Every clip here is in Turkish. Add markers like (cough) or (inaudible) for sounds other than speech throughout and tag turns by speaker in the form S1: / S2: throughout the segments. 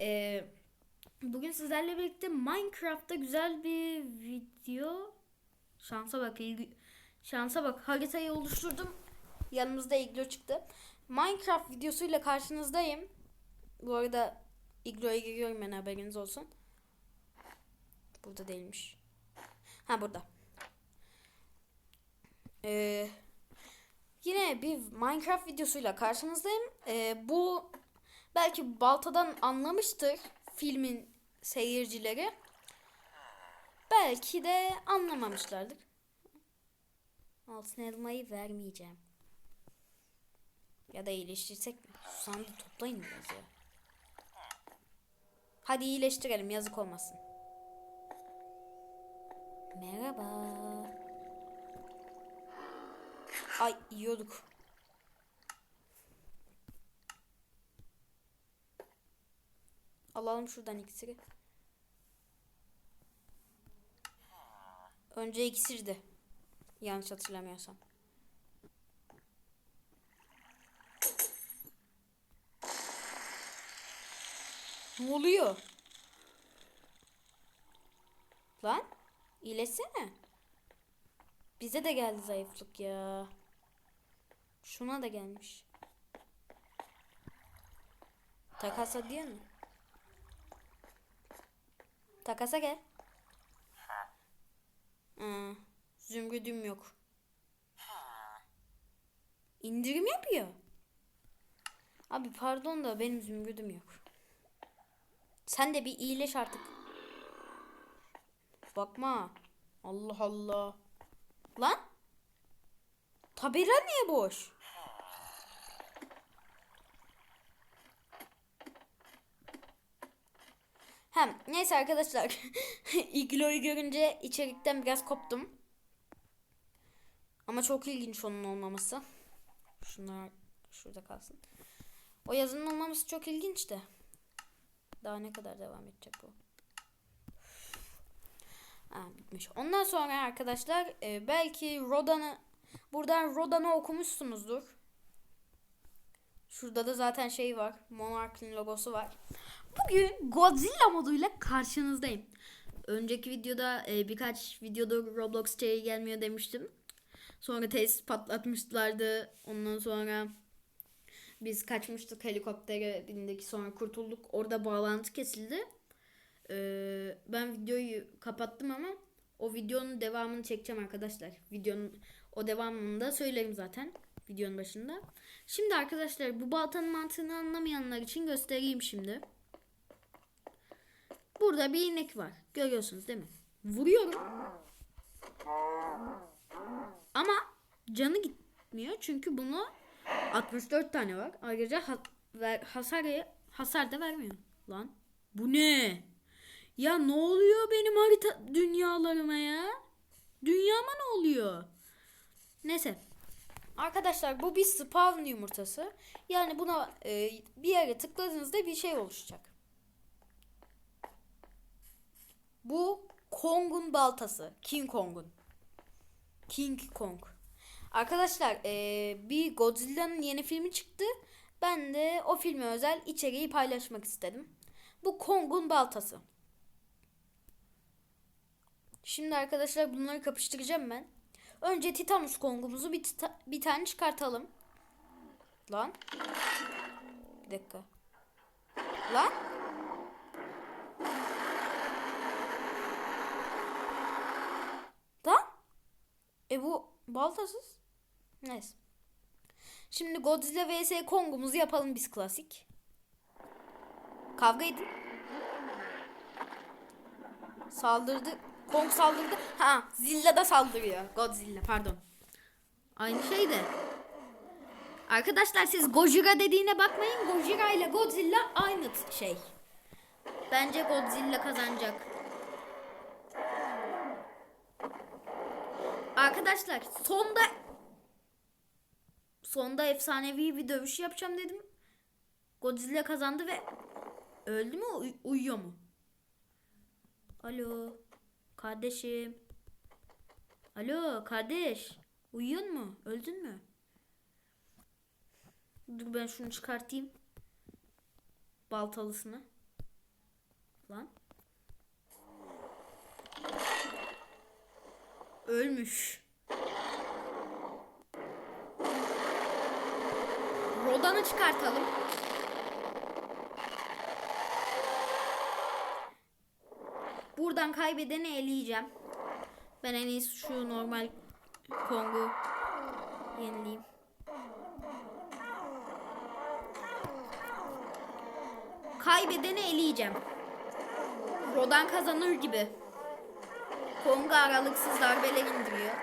S1: Ee, bugün sizlerle birlikte Minecraft'ta güzel bir video. Şansa bak ilgi şansa bak haritayı oluşturdum. Yanımızda iglo çıktı. Minecraft videosuyla karşınızdayım. Bu arada igloya giriyorum ben haberiniz olsun. Burada değilmiş. Ha burada. Ee, yine bir Minecraft videosuyla karşınızdayım. Ee, bu belki baltadan anlamıştır filmin seyircileri. Belki de anlamamışlardır. Altın elmayı vermeyeceğim. Ya da iyileştirsek mi? Susandı toplayın biraz ya. Hadi iyileştirelim yazık olmasın. Merhaba. Ay yiyorduk. Alalım şuradan iksiri. Önce iksirdi. Yanlış hatırlamıyorsam. Ne oluyor? Lan iyileşsene. Bize de geldi zayıflık ya. Şuna da gelmiş. Takasa diyor mu? Takasa gel. Aa, zümrüdüm yok. İndirim yapıyor. Abi pardon da benim zümrüdüm yok. Sen de bir iyileş artık. Bakma. Allah Allah. Lan. Tabela niye boş? Hem neyse arkadaşlar. (laughs) İglo'yu görünce içerikten biraz koptum. Ama çok ilginç onun olmaması. Şunlar şurada kalsın. O yazının olmaması çok ilginç de. Daha ne kadar devam edecek bu? Ha, bitmiş. Ondan sonra arkadaşlar e, belki Rodan'ı buradan Rodan'ı okumuşsunuzdur. Şurada da zaten şey var. Monarch'ın logosu var. Bugün Godzilla moduyla karşınızdayım. Önceki videoda e, birkaç videoda Roblox içeriği gelmiyor demiştim. Sonra tesis patlatmışlardı. Ondan sonra biz kaçmıştık helikoptere bindik sonra kurtulduk. Orada bağlantı kesildi. Ee, ben videoyu kapattım ama o videonun devamını çekeceğim arkadaşlar. Videonun o devamını da söylerim zaten videonun başında. Şimdi arkadaşlar bu baltanın mantığını anlamayanlar için göstereyim şimdi. Burada bir inek var. Görüyorsunuz değil mi? Vuruyorum. Ama canı gitmiyor çünkü bunu 64 tane var. Ayrıca hasar hasar da vermiyor. Lan bu ne? Ya ne oluyor benim harita dünyalarıma ya? Dünyama ne oluyor? Neyse. Arkadaşlar bu bir spawn yumurtası. Yani buna e, bir yere tıkladığınızda bir şey oluşacak. Bu Kong'un baltası. King Kong'un. King Kong. Arkadaşlar e, bir Godzilla'nın yeni filmi çıktı. Ben de o filme özel içeriği paylaşmak istedim. Bu Kong'un baltası. Şimdi arkadaşlar bunları kapıştıracağım ben. Önce Titanus Kong'umuzu bir, bir tane çıkartalım. Lan. Bir dakika. Lan. Lan. E bu baltasız. Neyse. Şimdi Godzilla vs Kong'umuzu yapalım biz klasik. Kavga edin. Saldırdı. Kong saldırdı. Ha, Zilla da saldırıyor. Godzilla pardon. Aynı şey de. Arkadaşlar siz Gojira dediğine bakmayın. Gojira ile Godzilla aynı şey. Bence Godzilla kazanacak. Arkadaşlar sonda sonda efsanevi bir dövüş yapacağım dedim. Godzilla kazandı ve öldü mü uy- uyuyor mu? Alo kardeşim. Alo kardeş. Uyuyor mu? Öldün mü? Dur ben şunu çıkartayım. baltalısını. Lan. Ölmüş. Rodan'ı çıkartalım. Buradan kaybedeni eleyeceğim. Ben en iyisi şu normal Kong'u yenileyim. Kaybedeni eleyeceğim. Rodan kazanır gibi. Kong aralıksız darbeler indiriyor.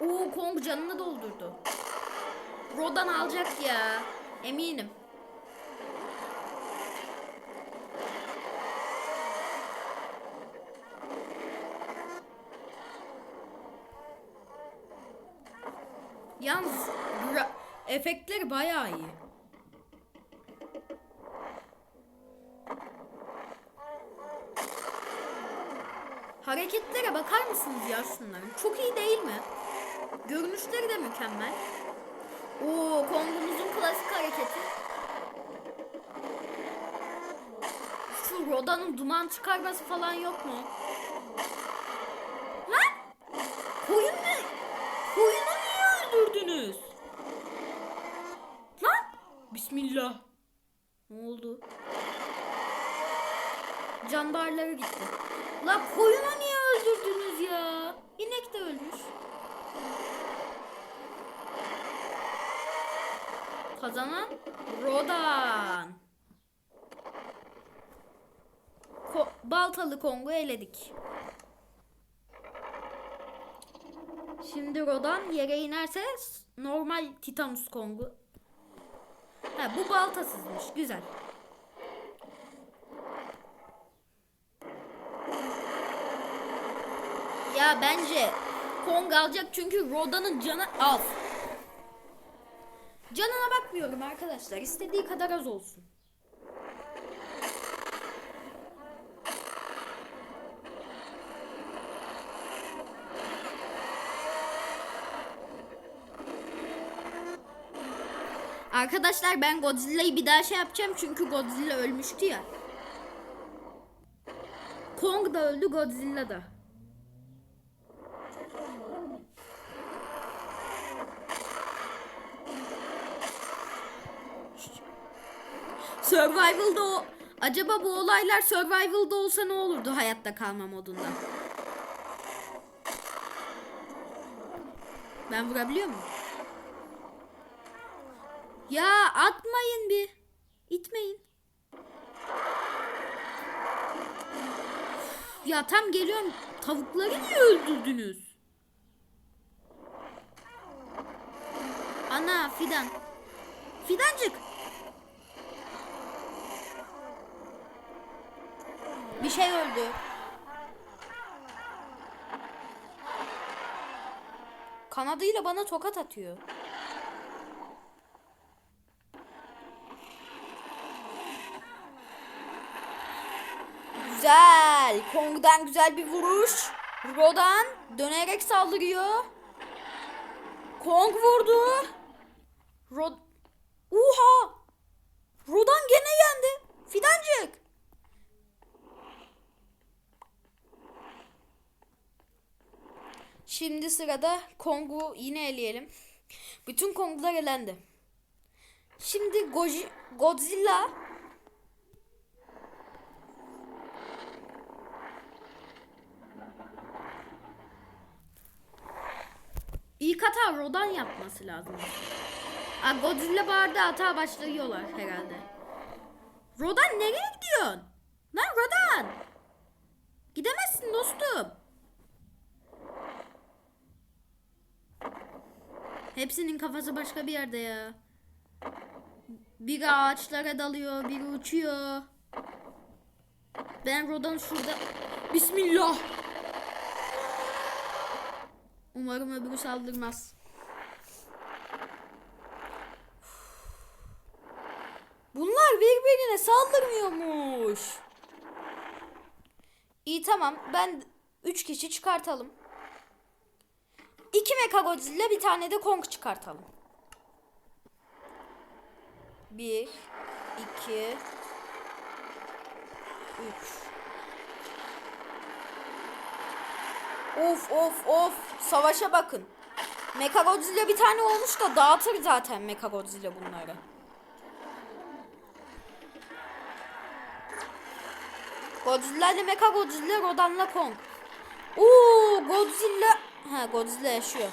S1: Oo Kong canını doldurdu. Rodan alacak ya. Eminim. Yalnız efektleri bayağı iyi. Hareketlere bakar mısınız ya şunların? Çok iyi değil mi? Görünüşleri de mükemmel. Oo, Kong'umuzun klasik hareketi. Şu Roda'nın duman çıkarması falan yok mu? Lan! Koyun ne? Koyunu niye öldürdünüz? Lan! Bismillah. Ne oldu? Candarları gitti. La koyunu niye öldürdünüz ya? İnek de ölmüş. Kazanan Rodan. Ko- Baltalı Kongo eledik. Şimdi Rodan yere inerse normal Titanus Kongu. Ha bu baltasızmış. Güzel. Ya bence Kong alacak çünkü Roda'nın canı az. Canına bakmıyorum arkadaşlar. İstediği kadar az olsun. Arkadaşlar ben Godzilla'yı bir daha şey yapacağım çünkü Godzilla ölmüştü ya. Kong da öldü, Godzilla da. Survival'da o acaba bu olaylar Survival'da olsa ne olurdu hayatta kalma modunda? Ben vurabiliyor muyum? Ya atmayın bir. İtmeyin. Ya tam geliyorum. Tavukları niye öldürdünüz? Ana fidan. Fidancık. Bir şey öldü. Kanadıyla bana tokat atıyor. Güzel. Kong'dan güzel bir vuruş. Rodan dönerek saldırıyor. Kong vurdu. Rod... Uha! Rodan gene yendi. Fidancık. Şimdi sırada Kong'u yine eleyelim. Bütün Kong'lar elendi. Şimdi Goji- Godzilla İlk hata Rodan yapması lazım. Aa, Godzilla bağırdı hata başlıyorlar herhalde. Rodan nereye gidiyorsun? Lan Rodan! Gidemezsin dostum. Hepsinin kafası başka bir yerde ya. Biri ağaçlara dalıyor, biri uçuyor. Ben Rodan şurada... Bismillah! Umarım öbürü saldırmaz. Bunlar birbirine saldırmıyormuş. İyi tamam. Ben 3 kişi çıkartalım. 2 Mechagodzilla bir tane de Kong çıkartalım. Bir, iki, üç. Of of of. Savaşa bakın. Mechagodzilla bir tane olmuş da dağıtır zaten Mechagodzilla bunları. Godzilla ile Mechagodzilla, Rodan'la Kong. Oo, Godzilla. Ha, Godzilla yaşıyor.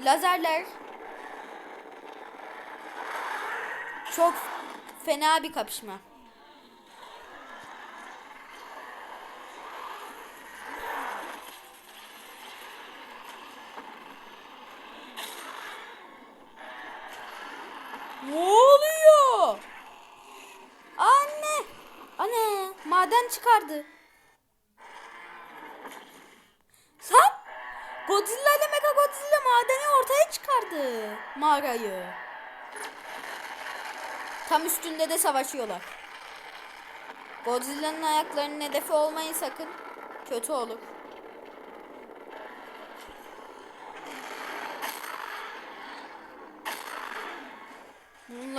S1: Lazerler. Çok fena bir kapışma. Ne oluyor? Anne. Anne. Maden çıkardı. Sen? Godzilla ile Mega Godzilla madeni ortaya çıkardı. Mağarayı. Tam üstünde de savaşıyorlar. Godzilla'nın ayaklarının hedefi olmayın sakın. Kötü olur.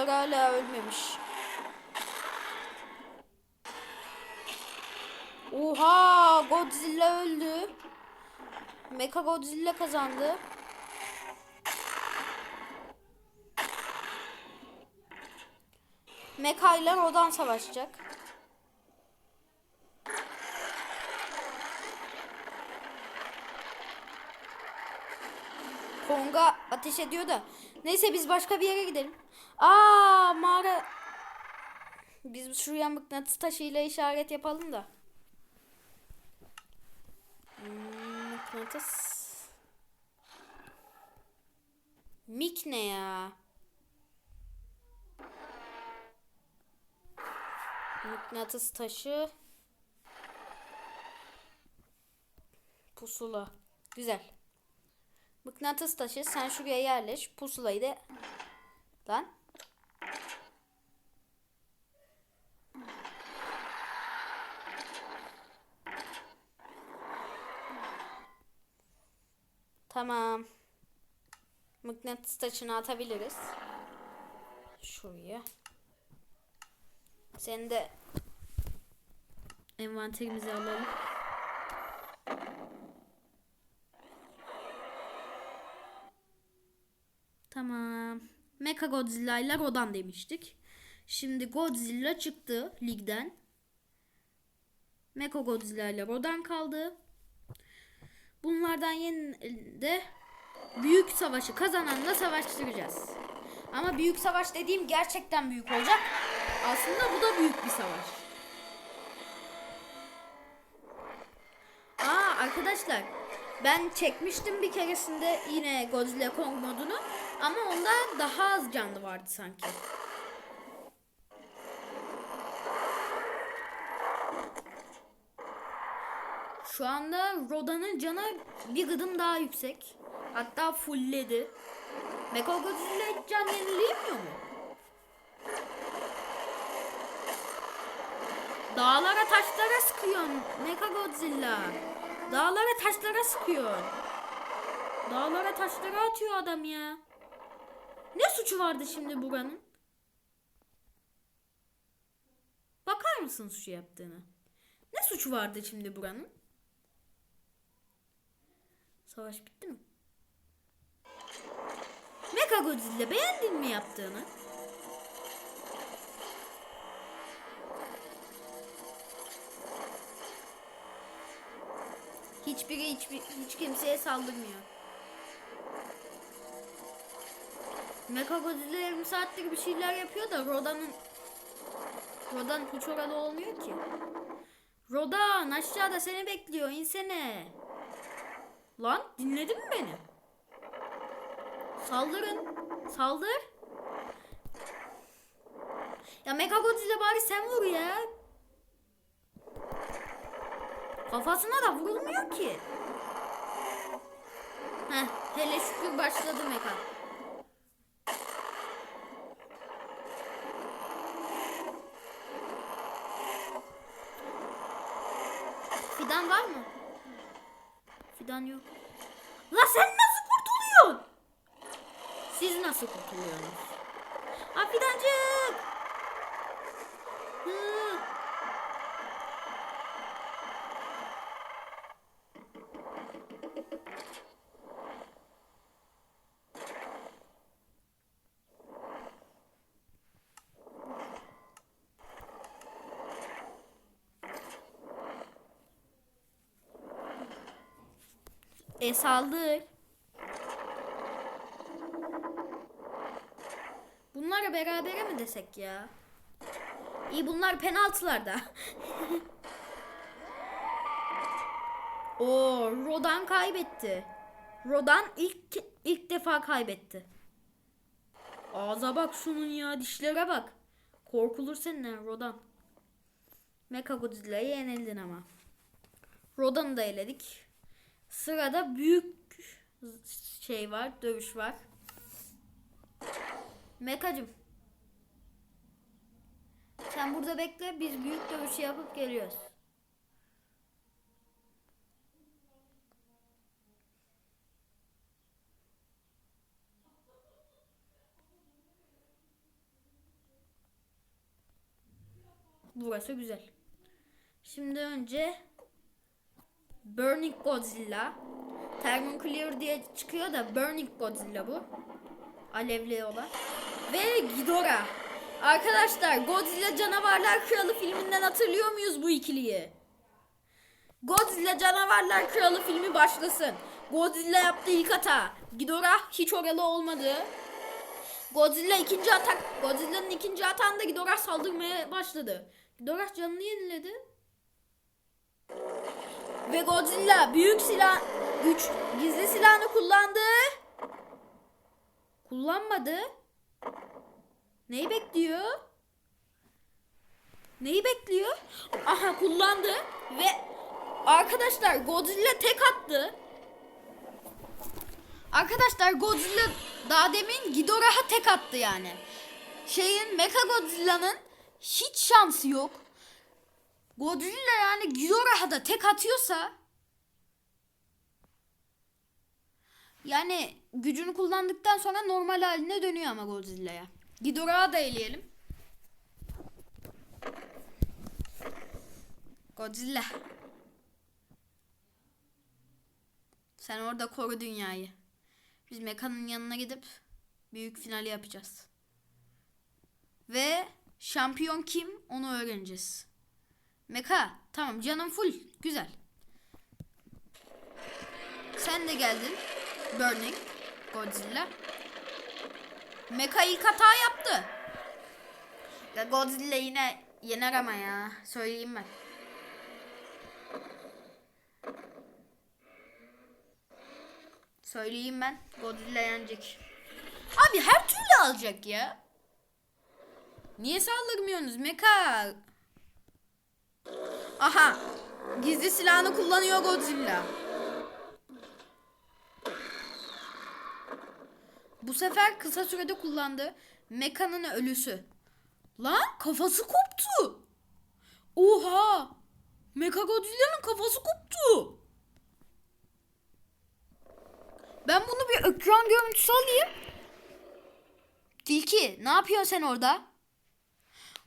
S1: Bunlar hala ölmemiş. Oha Godzilla öldü. Mecha Godzilla kazandı. Mecha ile Rodan savaşacak. Kong'a ateş ediyor da. Neyse biz başka bir yere gidelim. Aa mağara. Biz şuraya mıknatıs taşıyla işaret yapalım da. Hmm, Mıknatıs. Mik ne ya? Mıknatıs taşı. Pusula. Güzel. Mıknatıs taşı sen şuraya yerleş. Pusulayı da lan. Tamam. Mıknatıs taşını atabiliriz. Şuraya. Seni de envanterimize alalım. Tamam. Mecha Godzilla ile Rodan demiştik. Şimdi Godzilla çıktı ligden. Mecha Godzilla ile Rodan kaldı. Bunlardan yeni de büyük savaşı kazananla savaştıracağız. Ama büyük savaş dediğim gerçekten büyük olacak. Aslında bu da büyük bir savaş. Aa arkadaşlar ben çekmiştim bir keresinde yine Godzilla Kong modunu ama onda daha az canlı vardı sanki. Şu anda Roda'nın canı bir gıdım daha yüksek. Hatta fullledi. Mecha Godzilla can yenileyemiyor mu? Dağlara taşlara sıkıyor Mecha Godzilla. Dağlara taşlara sıkıyor. Dağlara taşlara atıyor adam ya. Ne suçu vardı şimdi buranın? Bakar mısın şu yaptığını? Ne suçu vardı şimdi buranın? Savaş bitti mi? Mecha Godzilla beğendin mi yaptığını? Hiçbiri hiçbir, hiç kimseye saldırmıyor. Mecha Godzilla yarım saattir bir şeyler yapıyor da Roda'nın Rodan hiç orada olmuyor ki. Rodan aşağıda seni bekliyor insene. Lan dinledin mi beni? Saldırın. Saldır. Ya Mecha Godzilla bari sen vur ya. Kafasına da vurulmuyor ki. Heh, hele şükür başladı Mecha. Fidan var mı? Fidan yok. La sen nasıl kurtuluyorsun? Siz nasıl kurtuluyorsunuz? Ah fidancık. E saldır. Bunlara berabere mi desek ya? İyi bunlar penaltılarda. (laughs) O Rodan kaybetti. Rodan ilk ilk defa kaybetti. Ağza bak şunun ya dişlere bak. Korkulur senden Rodan. Mecha Godzilla'yı yenildin ama. Rodan'ı da eledik. Sırada büyük şey var, dövüş var. Mekacım. Sen burada bekle, biz büyük dövüşü yapıp geliyoruz. Burası güzel. Şimdi önce Burning Godzilla. Thermonuclear diye çıkıyor da Burning Godzilla bu. Alevli olan. Ve Ghidorah. Arkadaşlar Godzilla Canavarlar Kralı filminden hatırlıyor muyuz bu ikiliyi? Godzilla Canavarlar Kralı filmi başlasın. Godzilla yaptı ilk hata. Ghidorah hiç oralı olmadı. Godzilla ikinci atak. Godzilla'nın ikinci atağında Ghidorah saldırmaya başladı. Ghidorah canını yeniledi. Ve Godzilla büyük silah güç gizli silahını kullandı. Kullanmadı. Neyi bekliyor? Neyi bekliyor? Aha kullandı ve arkadaşlar Godzilla tek attı. Arkadaşlar Godzilla daha demin Ghidorah'a tek attı yani. Şeyin Mecha Godzilla'nın hiç şansı yok. Godzilla yani Ghidorah'a da tek atıyorsa yani gücünü kullandıktan sonra normal haline dönüyor ama Godzilla'ya. Ghidorah'ı da eleyelim. Godzilla. Sen orada koru dünyayı. Biz Meka'nın yanına gidip büyük finali yapacağız. Ve şampiyon kim onu öğreneceğiz. Meka tamam canım full güzel. Sen de geldin. Burning Godzilla. Meka ilk hata yaptı. Ya Godzilla yine yener ama ya. Söyleyeyim ben. Söyleyeyim ben. Godzilla yenecek. Abi her türlü alacak ya. Niye saldırmıyorsunuz Meka? Aha. Gizli silahını kullanıyor Godzilla. Bu sefer kısa sürede kullandı. Meka'nın ölüsü. Lan kafası koptu. Oha. Mecha Godzilla'nın kafası koptu. Ben bunu bir ekran görüntüsü alayım. Tilki ne yapıyorsun sen orada?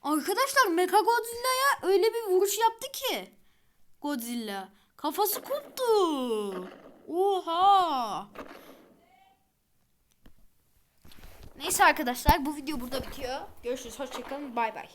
S1: Arkadaşlar Mecha Godzilla'ya öyle bir vuruş yaptı ki. Godzilla. Kafası koptu. Oha. Neyse arkadaşlar bu video burada bitiyor. Görüşürüz. Hoşçakalın. Bay bay.